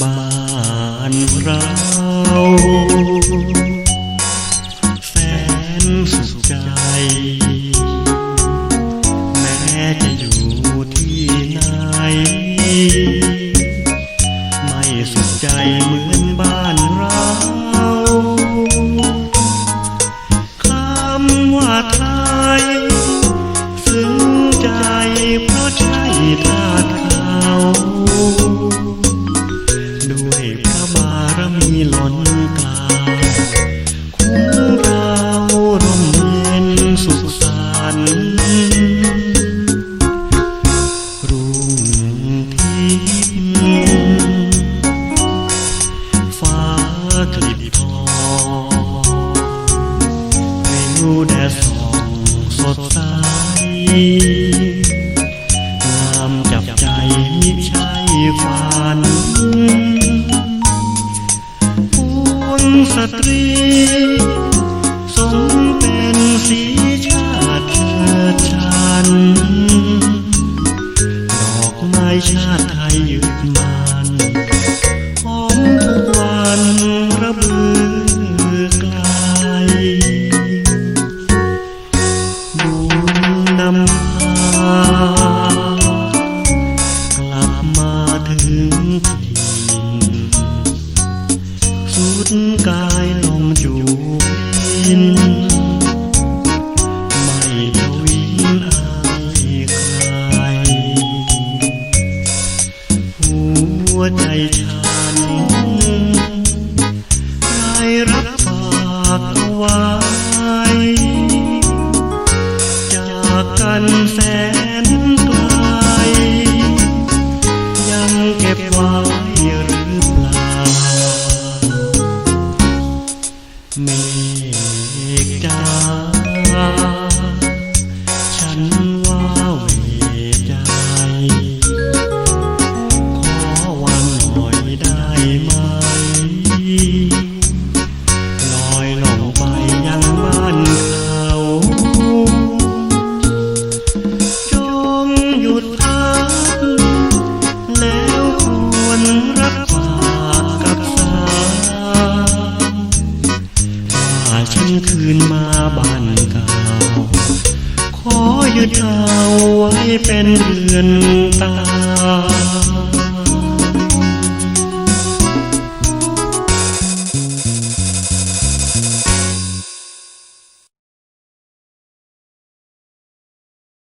บ้านเรา แสนสุขใจ แม้จะอยู่ที่ไหน ไม่สุขใจเหมือนบ้านเราคำว่าไทยซึ้งใจเพราะใช่ธาตุเขา ดใสงามจับใจมิใช่ฝันปวณสตรี สมเป็นสีชาติเชิดชันดอกไม้ชา สายลมจูบยิน ไม่ทวีนอายใครหัวใจชา เราไว้เป็นเดือนตา